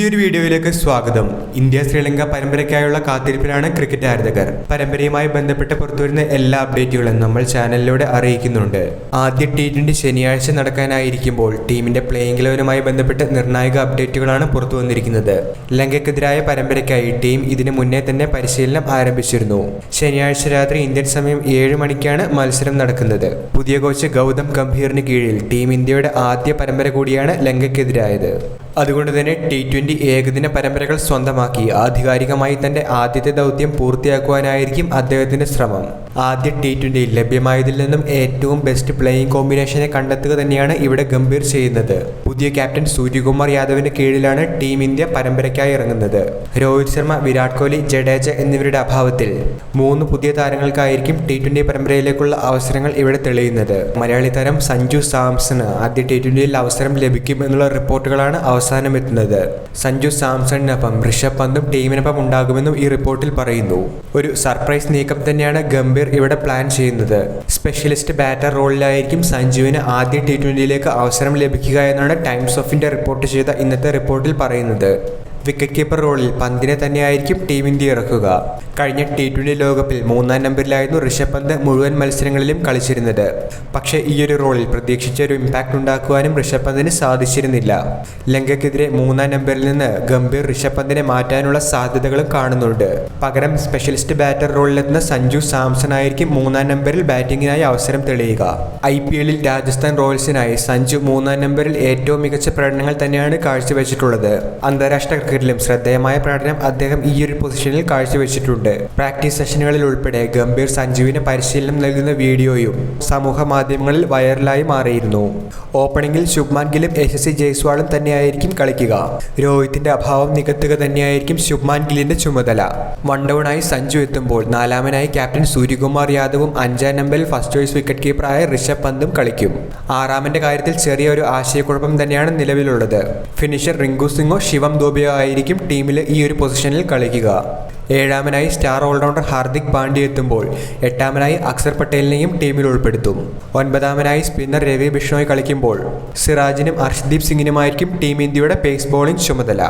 പുതിയൊരു വീഡിയോയിലേക്ക് സ്വാഗതം. ഇന്ത്യ ശ്രീലങ്ക പരമ്പരയ്ക്കായുള്ള കാത്തിരിപ്പിലാണ് ക്രിക്കറ്റ് ആരാധകർ. പരമ്പരയുമായി ബന്ധപ്പെട്ട് പുറത്തുവരുന്ന എല്ലാ അപ്ഡേറ്റുകളും നമ്മൾ ചാനലിലൂടെ അറിയിക്കുന്നുണ്ട്. ആദ്യ ടി ട്വന്റി ശനിയാഴ്ച നടക്കാനായിരിക്കുമ്പോൾ ടീമിന്റെ പ്ലേയിങ് ലെവലുമായി ബന്ധപ്പെട്ട് നിർണായക അപ്ഡേറ്റുകളാണ് പുറത്തു വന്നിരിക്കുന്നത്. ലങ്കയ്ക്കെതിരായ പരമ്പരയ്ക്കായി ടീം ഇതിനു മുന്നേ തന്നെ പരിശീലനം ആരംഭിച്ചിരുന്നു. ശനിയാഴ്ച രാത്രി ഇന്ത്യൻ സമയം ഏഴ് മണിക്കാണ് മത്സരം നടക്കുന്നത്. പുതിയ കോച്ച് ഗൗതം ഗംഭീറിന് കീഴിൽ ടീം ഇന്ത്യയുടെ ആദ്യ പരമ്പര കൂടിയാണ് ലങ്കയ്ക്കെതിരായത്. അതുകൊണ്ട് തന്നെ ടി ട്വന്റി ഏകദിന പരമ്പരകൾ സ്വന്തമാക്കി. ആധികാരികമായി തന്റെ ആദ്യത്തെ ദൗത്യം പൂർത്തിയാക്കുവാനായിരിക്കും അദ്ദേഹത്തിന്റെ ശ്രമം. ആദ്യ ടി ട്വന്റിയിൽ ലഭ്യമായതിൽ നിന്നും ഏറ്റവും ബെസ്റ്റ് പ്ലേയിങ് കോമ്പിനേഷനെ കണ്ടെത്തുക തന്നെയാണ് ഇവിടെ ഗംഭീർ ചെയ്യുന്നത്. പുതിയ ക്യാപ്റ്റൻ സൂര്യകുമാർ യാദവിന് കീഴിലാണ് ടീം ഇന്ത്യ പരമ്പരയ്ക്കായി ഇറങ്ങുന്നത്. രോഹിത് ശർമ്മ വിരാട് കോഹ്ലി ജഡേജ എന്നിവരുടെ അഭാവത്തിൽ. മൂന്ന് പുതിയ താരങ്ങൾക്കായിരിക്കും ടി ട്വന്റി പരമ്പരയിലേക്കുള്ള അവസരങ്ങൾ ഇവിടെ തെളിയുന്നത്. മലയാളി താരം സഞ്ജു സാംസണ് ആദ്യ ടി ട്വന്റിയിൽ അവസരം ലഭിക്കും എന്നുള്ള റിപ്പോർട്ടുകളാണ് അവസാനം എത്തുന്നത് സഞ്ജു സാംസണിനൊപ്പം ഋഷഭ് പന്തും ടീമിനൊപ്പം ഉണ്ടാകുമെന്നും ഈ റിപ്പോർട്ടിൽ പറയുന്നു. ഒരു സർപ്രൈസ് നീക്കം തന്നെയാണ് ഗംഭീർ ഇവിടെ പ്ലാൻ ചെയ്യുന്നത്. സ്പെഷ്യലിസ്റ്റ് ബാറ്റർ റോളിലായിരിക്കും സഞ്ജുവിന് ആദ്യ ടി ട്വന്റിയിലേക്ക് അവസരം ലഭിക്കുക എന്നാണ് ടൈംസ് ഓഫ് ഇന്ത്യ റിപ്പോർട്ട് ചെയ്ത ഇന്നത്തെ റിപ്പോർട്ടിൽ പറയുന്നത്. വിക്കറ്റ് കീപ്പർ റോളിൽ പന്തിനെ തന്നെയായിരിക്കും ടീം ഇന്ത്യ ഇറക്കുക. കഴിഞ്ഞ ടി ട്വന്റി ലോകകപ്പിൽ മൂന്നാം നമ്പറിലായിരുന്നു ഋഷഭ് പന്ത് മുഴുവൻ മത്സരങ്ങളിലും കളിച്ചിരുന്നത്. പക്ഷേ ഈയൊരു റോളിൽ പ്രതീക്ഷിച്ച ഒരു ഇമ്പാക്റ്റ് ഉണ്ടാക്കുവാനും ഋഷഭ് പന്തിന് സാധിച്ചിരുന്നില്ല. ലങ്കയ്ക്കെതിരെ മൂന്നാം നമ്പറിൽ നിന്ന് ഗംഭീർ ഋഷഭ് പന്തിനെ മാറ്റാനുള്ള സാധ്യതകളും കാണുന്നുണ്ട്. പകരം സ്പെഷ്യലിസ്റ്റ് ബാറ്റർ റോളിലെത്തുന്ന സഞ്ജു സാംസൺ ആയിരിക്കും മൂന്നാം നമ്പറിൽ ബാറ്റിംഗിനായി അവസരം തെളിയുക. ഐ പി എല്ലിൽ രാജസ്ഥാൻ റോയൽസിനായി സഞ്ജു മൂന്നാം നമ്പറിൽ ഏറ്റവും മികച്ച പ്രകടനങ്ങൾ തന്നെയാണ് കാഴ്ചവെച്ചിട്ടുള്ളത്. അന്താരാഷ്ട്ര ക്രിക്കറ്റിലും ശ്രദ്ധേയമായ പ്രകടനം അദ്ദേഹം ഈയൊരു ഒരു പൊസിഷനിൽ കാഴ്ചവെച്ചിട്ടുണ്ട്. പ്രാക്ടീസ് സെഷനുകളിൽ ഉൾപ്പെടെ ഗംഭീർ സഞ്ജുവിന് പരിശീലനം നൽകുന്ന വീഡിയോയും സമൂഹ മാധ്യമങ്ങളിൽ വൈറലായി മാറിയിരുന്നു. ഓപ്പണിംഗിൽ ശുഭ്മാൻ ഗിലും സി ജയ്സ്വാളും തന്നെയായിരിക്കും കളിക്കുക. രോഹിത്തിന്റെ അഭാവം നികത്തുക തന്നെയായിരിക്കും ശുഭ്മാൻ ഗില്ലിന്റെ ചുമതല. വൺ ഡൗണായി സഞ്ജു എത്തുമ്പോൾ നാലാമനായി ക്യാപ്റ്റൻ സൂര്യകുമാർ യാദവും അഞ്ചാം നമ്പറിൽ ഫസ്റ്റ് ചോയ്സ് വിക്കറ്റ് കീപ്പറായ ഋഷഭ് പന്തും കളിക്കും. ആറാമന്റെ കാര്യത്തിൽ ചെറിയൊരു ആശയക്കുഴപ്പം തന്നെയാണ് നിലവിലുള്ളത്. ഫിനിഷർ റിങ്കു സിംഗോ ശിവം ദോബിയോ ആയിരിക്കും ടീമിൽ ഈ ഒരു പൊസിഷനിൽ കളിക്കുക. ഏഴാമനായി സ്റ്റാർ ഓൾറൗണ്ടർ ഹാർദിക് പാണ്ഡ്യ എത്തുമ്പോൾ എട്ടാമനായി അക്സർ പട്ടേലിനെയും ടീമിൽ ഉൾപ്പെടുത്തും. ഒൻപതാമനായി സ്പിന്നർ രവി ബിഷ്ണോയ് കളിക്കുമ്പോൾ സിറാജിനും അർഷ്ദീപ് സിംഗിനുമായിരിക്കും ടീം ഇന്ത്യയുടെ പേസ് ബോളിംഗ് ചുമതല.